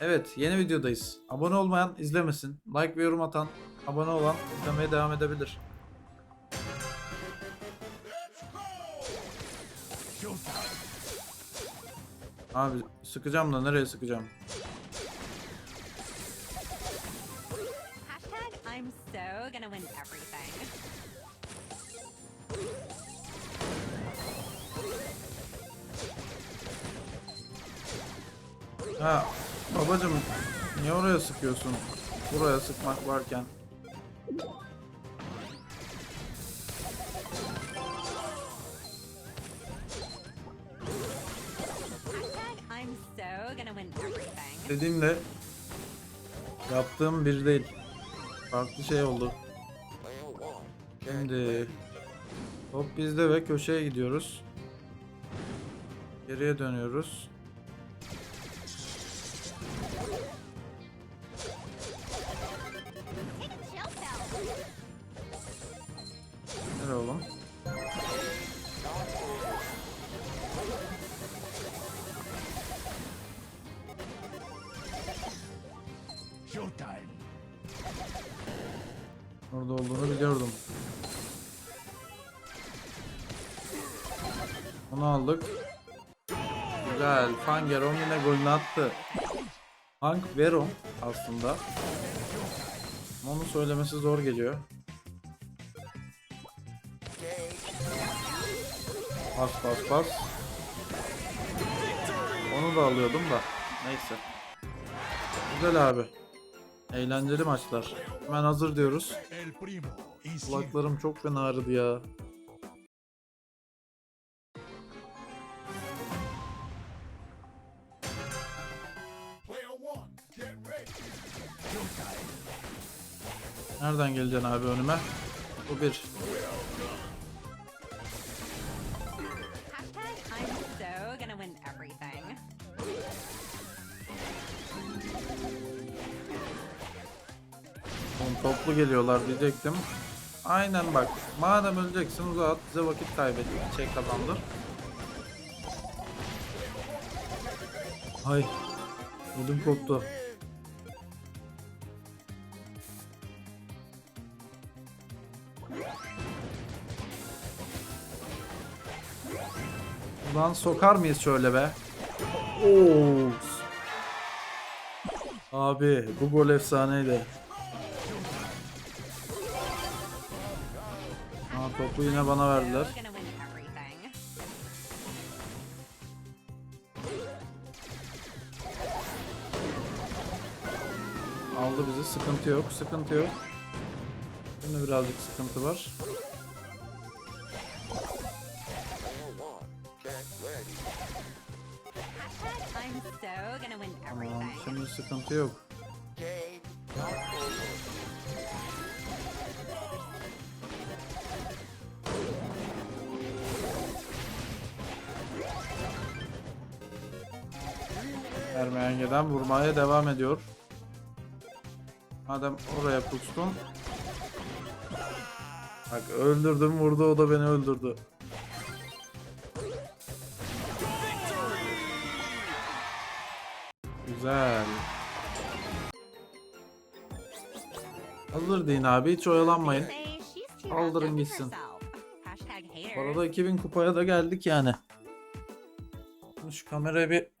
Evet yeni videodayız. Abone olmayan izlemesin. Like ve yorum atan abone olan izlemeye devam edebilir. Abi sıkacağım da nereye sıkacağım? Ha babacım niye oraya sıkıyorsun? Buraya sıkmak varken. Dediğimle yaptığım bir değil. Farklı şey oldu. Şimdi top bizde ve köşeye gidiyoruz. Geriye dönüyoruz. Orada olduğunu biliyordum. Onu aldık. Güzel. Fangeron yine golünü attı. Hank Veron aslında. Onu söylemesi zor geliyor. Pas pas pas. Onu da alıyordum da. Neyse. Güzel abi. Eğlenceli maçlar. Hemen hazır diyoruz. Kulaklarım çok fena ağrıdı ya. Nereden geleceksin abi önüme? Bu bir. Toplu geliyorlar diyecektim. Aynen bak. Madem öleceksin uzat bize vakit kaybet. Şey kazandır. Ay. Ödüm koptu. Ulan sokar mıyız şöyle be? Oo. Abi bu gol efsaneydi. Topu yine bana verdiler. Aldı bizi. Sıkıntı yok. Sıkıntı yok. Şimdi birazcık sıkıntı var. Tamam. Şimdi sıkıntı yok. Ermengeden vurmaya devam ediyor. Madem oraya pustum. Bak öldürdüm vurdu o da beni öldürdü. Güzel. Hazır deyin abi hiç oyalanmayın. İn gitsin. Bu arada 2000 kupaya da geldik yani. Şu kamerayı bir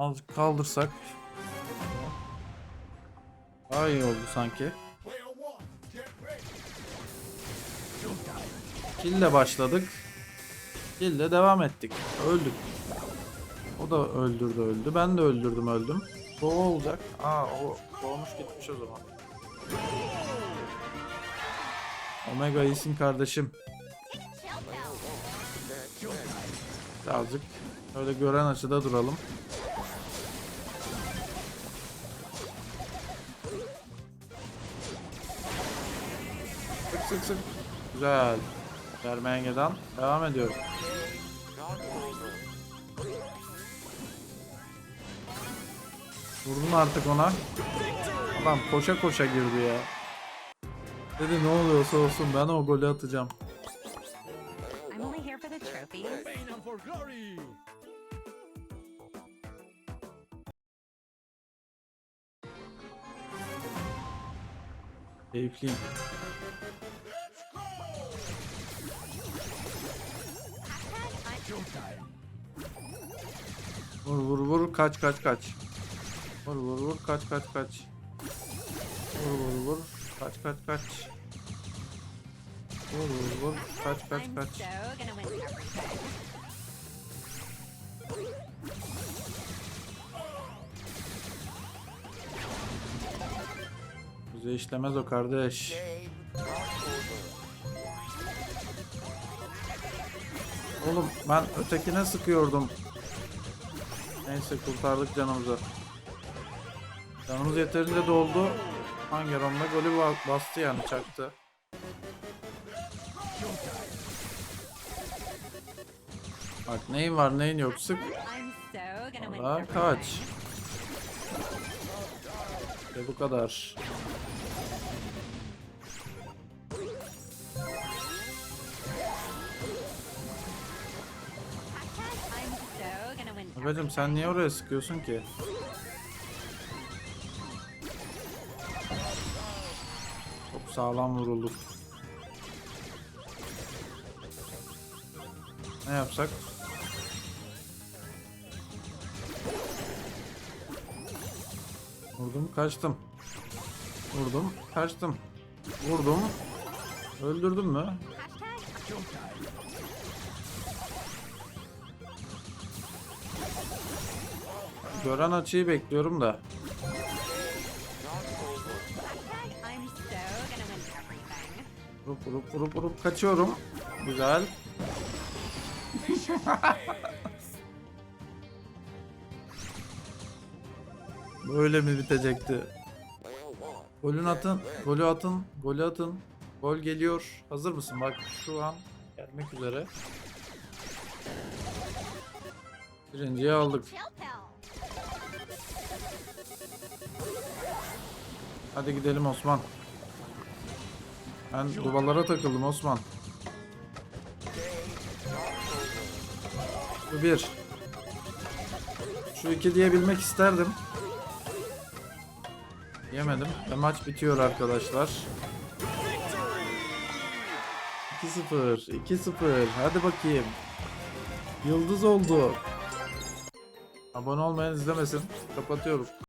azıcık kaldırsak. Daha iyi oldu sanki. Kille başladık. Kille devam ettik. Öldük. O da öldürdü öldü. Ben de öldürdüm öldüm. O olacak. Aa o doğmuş gitmiş o zaman. Omega iyisin kardeşim. Birazcık öyle gören açıda duralım. sık sık. Güzel. Vermengeden devam ediyoruz. Vurdun artık ona. Adam koşa koşa girdi ya. Dedi ne oluyorsa olsun ben o golü atacağım. Keyifliyim. Vur vur vur kaç kaç kaç. Vur vur vur kaç kaç kaç. Vur vur vur kaç kaç kaç. Vur vur vur kaç kaç kaç. Bize işlemez o kardeş. Oğlum ben ötekine sıkıyordum. Neyse kurtardık canımızı. Canımız yeterince doldu. Hangi onunla golü ba- bastı yani çaktı. Bak neyin var neyin yok sık. Valla kaç. İşte bu kadar. Babacım sen niye oraya sıkıyorsun ki? Çok sağlam vurulduk. Ne yapsak? Vurdum, kaçtım. Vurdum, kaçtım. Vurdum. Öldürdüm mü? Gören açıyı bekliyorum da. Vurup vurup vurup vurup kaçıyorum. Güzel. Böyle mi bitecekti? Golün atın, golü atın, golü atın. Gol geliyor. Hazır mısın? Bak şu an gelmek üzere. Birinciyi aldık. Hadi gidelim Osman. Ben duvarlara takıldım Osman. Bu bir. Şu iki diyebilmek isterdim. Yemedim. Ve maç bitiyor arkadaşlar. 2-0. 2-0. Hadi bakayım. Yıldız oldu. Abone olmayan izlemesin. Kapatıyorum.